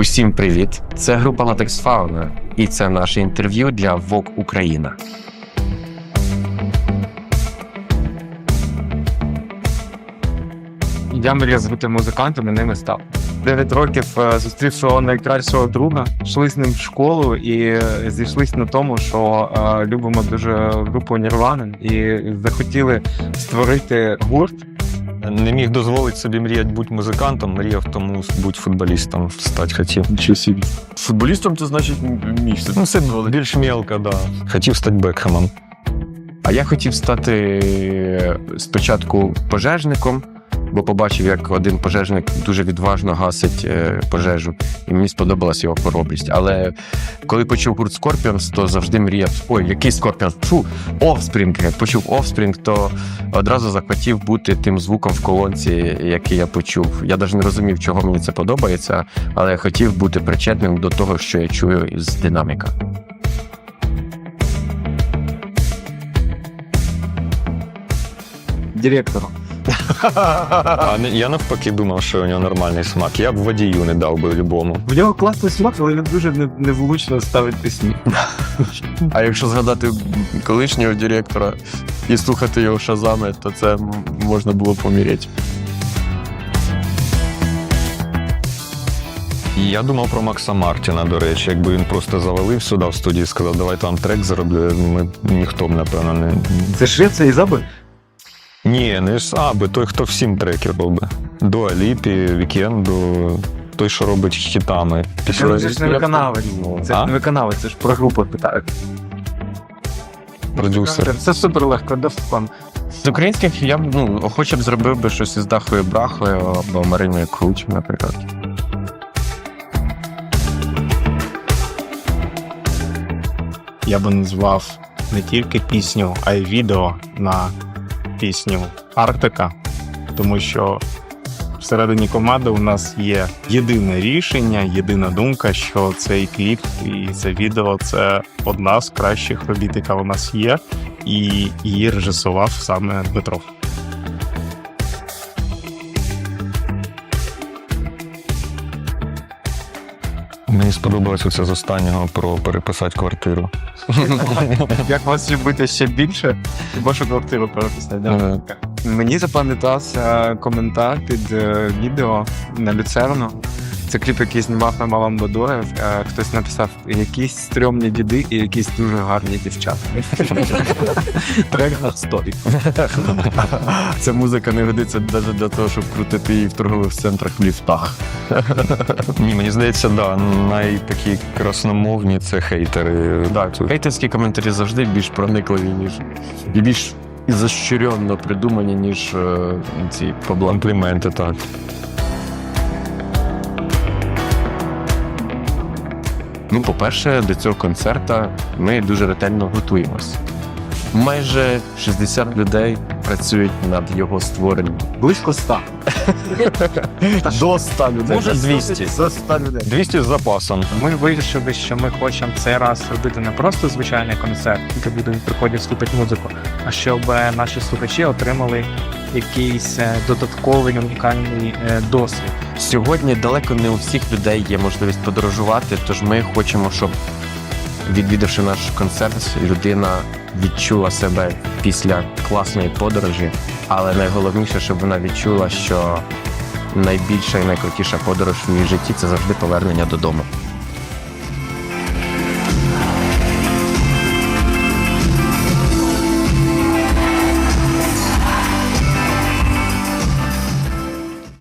Усім привіт! Це група Latex Fauna, і це наше інтерв'ю для Vogue Україна. Я мріяв бути музикантом і ними став. Дев'ять років е, зустрів свого найкращого друга, йшли з ним в школу і зійшлись на тому, що е, любимо дуже групу Нірвана і захотіли створити гурт. Не міг дозволити собі мріяти бути музикантом, мріяв тому бути футболістом стати хотів. Нічого собі. Футболістом це значить, міг. Ну, це більш мелко, да. Хотів стати Бекхемом. А я хотів стати спочатку пожежником, бо побачив, як один пожежник дуже відважно гасить е, пожежу, і мені сподобалась його хоробрість. Але коли почув гурт Scorpions, то завжди мріяв: ой, який Scorpions? Фу, Offspring. Як почув Offspring, то одразу захотів бути тим звуком в колонці, який я почув. Я навіть не розумів, чого мені це подобається, але я хотів бути причетним до того, що я чую з динаміка. Директором. А не- я навпаки думав, що у нього нормальний смак. Я б водію не дав би любому. В нього класний смак, але він дуже не- невлучно ставить пісні. А якщо згадати колишнього директора і слухати його шазами, то це м- можна було поміряти. І Я думав про Макса Мартіна, до речі, якби він просто завалив сюди в студії і сказав, давай там трек зароблю, ми ніхто б, напевно, не. Це Швеція і Заби? Ні, не ж аби той, хто всім треки робить. До Аліпі, Вікенду, той, що робить хітами. Це ж не виконавець. Це ж А? не виконавець, це ж про групу питають. Продюсер. Це супер легко, де фан. З українських я б ну, охоче б зробив би щось із Дахою Брахою або Мариною Круч, наприклад. я би назвав не тільки пісню, а й відео на пісню Арктика, тому що всередині команди у нас є єдине рішення, єдина думка, що цей кліп і це відео це одна з кращих робіт, яка у нас є, і її режисував саме Дмитров. Мені сподобалось оце з останнього про переписати квартиру. Як вас любити ще більше, вашу квартиру переписати. Мені запам'ятався коментар під е, відео на Люцерну. Це кліп, який знімав на Малам Бадоєв. Е, Хтось написав якісь стрьомні діди і якісь дуже гарні дівчата. Трек сторі. Ця музика не годиться навіть для того, щоб крутити її в торгових центрах в ліфтах. Ні, мені здається, да, найтакі красномовні це хейтери. Тут хейтерські коментарі завжди більш Проникливі, ніж і більш ізощренно придумані, ніж е, ці компліменти, так. Ну, по-перше, до цього концерта ми дуже ретельно готуємось. Майже 60 людей працюють над його створенням. Близько ста. До 100 людей. Може, 200. До 100 людей. 200 з запасом. Ми вирішили, що ми хочемо цей раз робити не просто звичайний концерт, де будуть приходять слухати музику, а щоб наші слухачі отримали якийсь е, додатковий унікальний е, досвід. Сьогодні далеко не у всіх людей є можливість подорожувати, тож ми хочемо, щоб, відвідавши наш концерт, людина відчула себе після класної подорожі, але найголовніше, щоб вона відчула, що найбільша і найкрутіша подорож в її житті це завжди повернення додому.